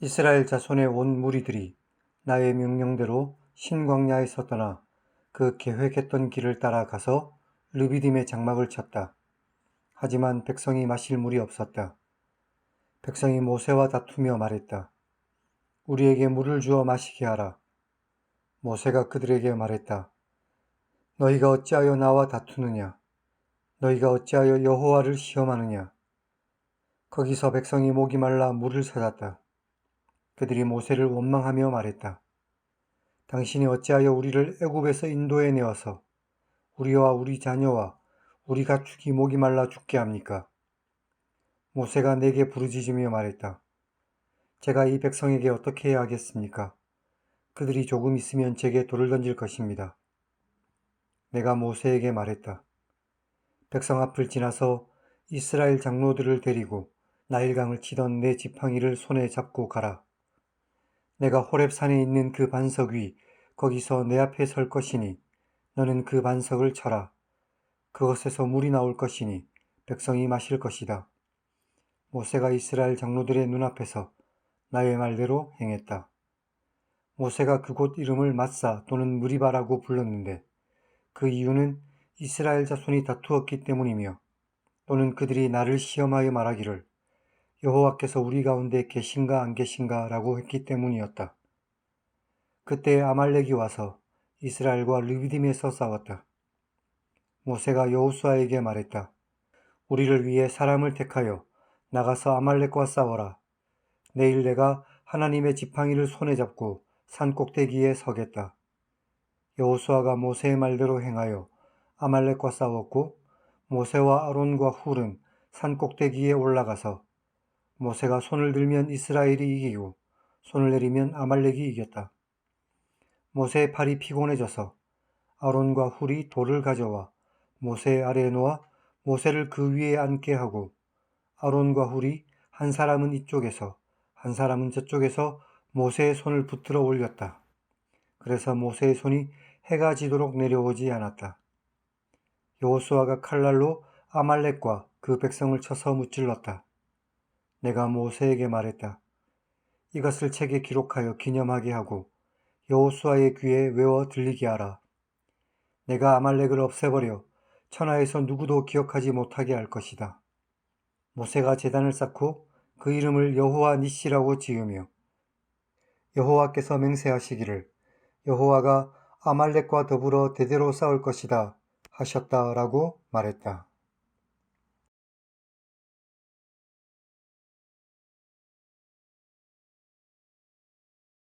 이스라엘 자손의 온 무리들이 나의 명령대로 신광야에서 떠나 그 계획했던 길을 따라가서 르비딤의 장막을 쳤다. 하지만 백성이 마실 물이 없었다. 백성이 모세와 다투며 말했다. 우리에게 물을 주어 마시게 하라. 모세가 그들에게 말했다. 너희가 어찌하여 나와 다투느냐? 너희가 어찌하여 여호와를 시험하느냐? 거기서 백성이 목이 말라 물을 찾았다. 그들이 모세를 원망하며 말했다. 당신이 어찌하여 우리를 애굽에서 인도해 내어서 우리와 우리 자녀와 우리 가축이 목이 말라 죽게 합니까? 모세가 내게 부르짖으며 말했다. 제가 이 백성에게 어떻게 해야 하겠습니까? 그들이 조금 있으면 제게 돌을 던질 것입니다. 내가 모세에게 말했다. 백성 앞을 지나서 이스라엘 장로들을 데리고 나일강을 치던 내 지팡이를 손에 잡고 가라. 내가 호렙산에 있는 그 반석 위 거기서 내 앞에 설 것이니 너는 그 반석을 쳐라. 그것에서 물이 나올 것이니 백성이 마실 것이다. 모세가 이스라엘 장로들의 눈앞에서 나의 말대로 행했다. 모세가 그곳 이름을 마사 또는 무리바라고 불렀는데 그 이유는 이스라엘 자손이 다투었기 때문이며 또는 그들이 나를 시험하여 말하기를 여호와께서 우리 가운데 계신가 안 계신가 라고 했기 때문이었다. 그때 아말렉이 와서 이스라엘과 르비딤에서 싸웠다. 모세가 여호수아에게 말했다. 우리를 위해 사람을 택하여 나가서 아말렉과 싸워라. 내일 내가 하나님의 지팡이를 손에 잡고 산 꼭대기에 서겠다. 여호수아가 모세의 말대로 행하여 아말렉과 싸웠고 모세와 아론과 훌은 산 꼭대기에 올라가서 모세가 손을 들면 이스라엘이 이기고 손을 내리면 아말렉이 이겼다. 모세의 팔이 피곤해져서 아론과 훌이 돌을 가져와 모세 아래에 놓아 모세를 그 위에 앉게 하고 아론과 훌이 한 사람은 이쪽에서 한 사람은 저쪽에서 모세의 손을 붙들어 올렸다. 그래서 모세의 손이 해가 지도록 내려오지 않았다. 여호수아가 칼날로 아말렉과 그 백성을 쳐서 무찔렀다. 내가 모세에게 말했다. 이것을 책에 기록하여 기념하게 하고 여호수아의 귀에 외워 들리게 하라. 내가 아말렉을 없애버려 천하에서 누구도 기억하지 못하게 할 것이다. 모세가 제단을 쌓고 그 이름을 여호와 니시라고 지으며 여호와께서 맹세하시기를 여호와가 아말렉과 더불어 대대로 싸울 것이다 하셨다라고 말했다.